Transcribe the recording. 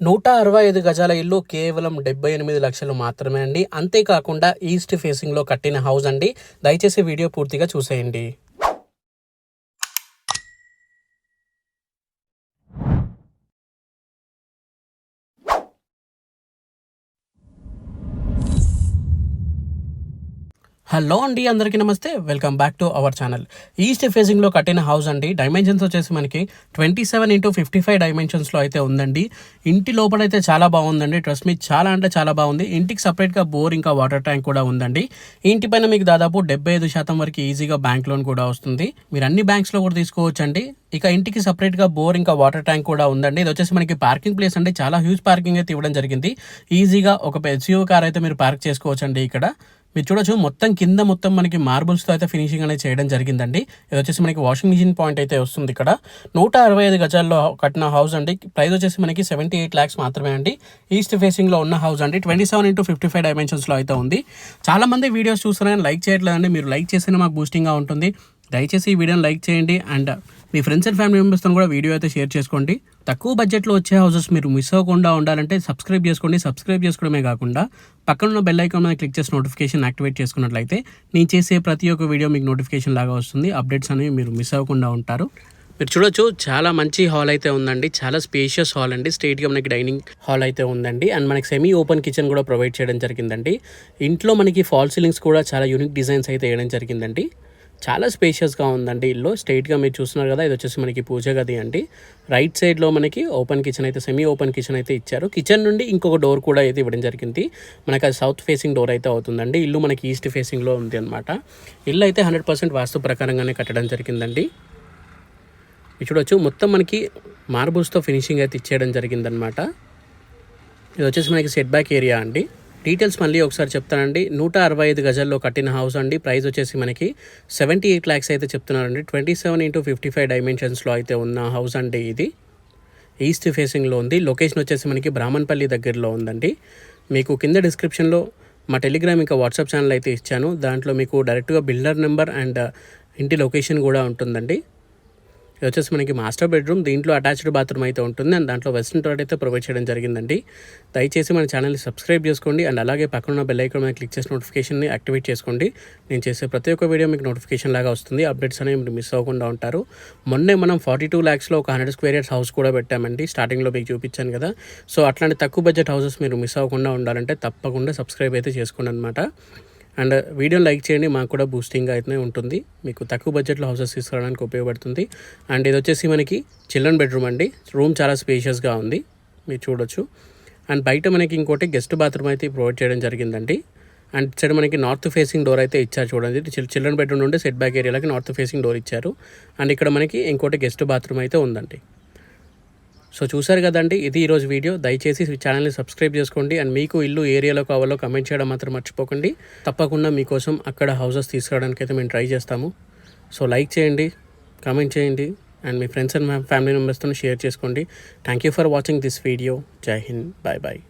నూట అరవై ఐదు గజాల ఇల్లు కేవలం డెబ్బై ఎనిమిది లక్షలు మాత్రమే అండి. అంతేకాకుండా ఈస్ట్ ఫేసింగ్లో కట్టిన హౌస్ అండి. దయచేసి వీడియో పూర్తిగా చూసేయండి. హలో అండి అందరికీ నమస్తే. Welcome back to our channel east ఫేసింగ్లో కట్టిన హౌస్ అండి. డైమెన్షన్స్ వచ్చేసి మనకి twenty seven into fifty five డైమెన్షన్స్లో అయితే ఉందండి. ఇంటి లోపల అయితే చాలా బాగుందండి. ట్రస్ట్ మీ చాలా అంటే చాలా బాగుంది. ఇంటికి సపరేట్గా బోర్ ఇంకా వాటర్ ట్యాంక్ కూడా ఉందండి. ఇంటి పైన మీకు దాదాపు డెబ్బై ఐదు శాతం వరకు ఈజీగా బ్యాంక్ లోన్ కూడా వస్తుంది. మీరు అన్ని బ్యాంక్స్లో కూడా తీసుకోవచ్చు అండి ఇక ఇంటికి సపరేట్గా బోర్ ఇంకా వాటర్ ట్యాంక్ కూడా ఉందండి. ఇది వచ్చేసి మనకి పార్కింగ్ ప్లేస్ అంటే చాలా హ్యూజ్ పార్కింగ్ అయితే ఇవ్వడం జరిగింది. ఈజీగా ఒక ఎస్యూవ్ కార్ అయితే మీరు పార్క్ చేసుకోవచ్చు అండి ఇక్కడ. మీరు చూడొచ్చు మొత్తం కింద మొత్తం మనకి మార్బుల్స్తో అయితే ఫినిషింగ్ అనేది చేయడం జరిగిందండి. ఇది వచ్చేసి మనకి వాషింగ్ మిషన్ పాయింట్ అయితే వస్తుంది ఇక్కడ. నూట అరవై ఐదు గజాల్లో కట్టిన హౌస్ అండి. ప్రైస్ వచ్చేసి మనకి సెవెంటీ ఎయిట్ ల్యాక్స్ మాత్రమే అండి. ఈస్ట్ ఫేసింగ్లో ఉన్న హౌస్ అండి. Twenty seven into fifty five డైమెన్షన్స్లో అయితే ఉంది. చాలా మంది వీడియోస్ చూస్తున్నారని లైక్ చేయట్లేదండి. మీరు లైక్ చేస్తేనే మాకు బూస్టింగ్గా ఉంటుంది. దయచేసి ఈ వీడియోని లైక్ చేయండి అండ్ మీ ఫ్రెండ్స్ అండ్ ఫ్యామిలీ మెంబర్స్తో కూడా వీడియో అయితే షేర్ చేసుకోండి. తక్కువ బడ్జెట్లో వచ్చే హౌసెస్ మీరు మిస్ అవ్వకుండా ఉండాలంటే సబ్స్క్రైబ్ చేసుకోండి. సబ్స్క్రైబ్ చేసుకోవడమే కాకుండా పక్కన ఉన్న బెల్ ఐకాన్ మీద క్లిక్ చేసి నోటిఫికేషన్ యాక్టివేట్ చేసుకున్నట్లయితే నేను చేసే ప్రతి ఒక్క వీడియో మీకు నోటిఫికేషన్ లాగా వస్తుంది. అప్డేట్స్ అనేవి మీరు మిస్ అవ్వకుండా ఉంటారు. మీరు చూడొచ్చు చాలా మంచి హాల్ అయితే ఉందండి. చాలా స్పేషియస్ హాల్ అండి. స్ట్రైట్గా మనకి డైనింగ్ హాల్ అయితే ఉందండి. అండ్ మనకి సెమీ ఓపెన్ కిచెన్ కూడా ప్రొవైడ్ చేయడం జరిగిందండి. ఇంట్లో మనకి ఫాల్ సీలింగ్స్ కూడా చాలా యూనిక్ డిజైన్స్ అయితే వేయడం జరిగిందండి. చాలా స్పేషియస్గా ఉందండి. ఇల్లు స్ట్రైట్గా మీరు చూస్తున్నారు కదా ఇది వచ్చేసి మనకి పూజ గది అండి. రైట్ సైడ్లో మనకి ఓపెన్ కిచెన్ అయితే సెమీ ఓపెన్ కిచెన్ అయితే ఇచ్చారు. కిచెన్ నుండి ఇంకొక డోర్ కూడా అయితే ఇవ్వడం జరిగింది. మనకి అది సౌత్ ఫేసింగ్ డోర్ అయితే అవుతుందండి. ఇల్లు మనకి ఈస్ట్ ఫేసింగ్లో ఉంది అనమాట ఇల్లు అయితే హండ్రెడ్ పర్సెంట్ వాస్తు ప్రకారంగానే కట్టడం జరిగిందండి. చూడొచ్చు. మొత్తం మనకి మార్బుల్స్తో ఫినిషింగ్ అయితే ఇచ్చేయడం జరిగిందనమాట ఇది వచ్చేసి మనకి సెట్ బ్యాక్ ఏరియా అండి. డీటెయిల్స్ మళ్ళీ ఒకసారి చెప్తానండి. నూట అరవై ఐదు గజల్లో కట్టిన హౌస్ అండి. ప్రైస్ వచ్చేసి మనకి సెవెంటీ ఎయిట్ ల్యాక్స్ అయితే చెప్తున్నారండి. Twenty seven into fifty five డైమెన్షన్స్లో అయితే ఉన్న హౌస్ అండి ఇది. ఈస్ట్ ఫేసింగ్లో ఉంది. లొకేషన్ వచ్చేసి మనకి బ్రాహ్మణపల్లి దగ్గరలో ఉందండి. మీకు కింద డిస్క్రిప్షన్లో మా టెలిగ్రామ్ ఇంకా వాట్సాప్ ఛానల్ అయితే ఇచ్చాను. దాంట్లో మీకు డైరెక్ట్గా బిల్డర్ నెంబర్ అండ్ ఇంటి లొకేషన్ కూడా ఉంటుందండి. ఇది వచ్చేసి మనకి మాస్టర్ బెడ్రూమ్ దీంట్లో అటాచ్డ్ బాత్రూమ్ అయితే ఉంటుంది. అండ్ దాంట్లో వెస్ట్రన్ టాయిలెట్ అయితే ప్రొవైడ్ చేయడం జరిగిందండి. దయచేసి మన ఛానల్ని సబ్స్క్రైబ్ చేసుకోండి. అండ్ అలాగే పక్కన బెల్ ఐకాన్ మీద క్లిక్ చేసి నోటిఫికేషన్ని యాక్టివేట్ చేసుకోండి. నేను చేసే ప్రతి ఒక్క వీడియో మీకు నోటిఫికేషన్ లాగా వస్తుంది. అప్డేట్స్ అనేవి మీరు మిస్ అవ్వకుండా ఉంటారు. మొన్నే మనం ఫార్టీ టూ ల్యాక్స్లో ఒక హండ్రెడ్ స్క్వేర్ ఇయర్స్ హౌస్ కూడా పెట్టామండి. స్టార్టింగ్లో మీకు చూపించాను కదా. సో అట్లాంటి తక్కువ బడ్జెట్ హౌసెస్ మీరు మిస్ అవ్వకుండా ఉండాలంటే తప్పకుండా సబ్స్క్రైబ్ అయితే చేసుకోండి అనమాట అండ్ వీడియోని లైక్ చేయండి మాకు కూడా బూస్టింగ్ అయితే ఉంటుంది. మీకు తక్కువ బడ్జెట్లో హౌసెస్ తీసుకురావడానికి ఉపయోగపడుతుంది. అండ్ ఇది వచ్చేసి మనకి చిల్డ్రన్ బెడ్రూమ్ అండి. రూమ్ చాలా స్పేషియస్గా ఉంది. మీరు చూడొచ్చు. అండ్ బయట మనకి ఇంకోటి గెస్ట్ బాత్రూమ్ అయితే ప్రొవైడ్ చేయడం జరిగిందండి. అండ్ సైడ్ మనకి నార్త్ ఫేసింగ్ డోర్ అయితే ఇచ్చారు చూడండి. చిల్డ్రన్ బెడ్రూమ్ నుండి సెట్ బ్యాక్ ఏరియాలకి నార్త్ ఫేసింగ్ డోర్ ఇచ్చారు. అండ్ ఇక్కడ మనకి ఇంకోటి గెస్ట్ బాత్రూమ్ అయితే ఉందండి. సో చూసారు కదండి ఇది ఈరోజు వీడియో. దయచేసి ఛానల్ని సబ్స్క్రైబ్ చేసుకోండి. అండ్ మీకు ఇల్లు ఏరియాలో కావాలో కమెంట్ చేయడం మాత్రం మర్చిపోకండి. తప్పకుండా మీకోసం అక్కడ హౌసెస్ తీసుకురావడానికి అయితే మేము ట్రై చేస్తాము. సో లైక్ చేయండి కామెంట్ చేయండి అండ్ మీ ఫ్రెండ్స్ అండ్ ఫ్యామిలీ మెంబర్స్తో షేర్ చేసుకోండి. Thank you for watching this video. Jai Hind. Bye bye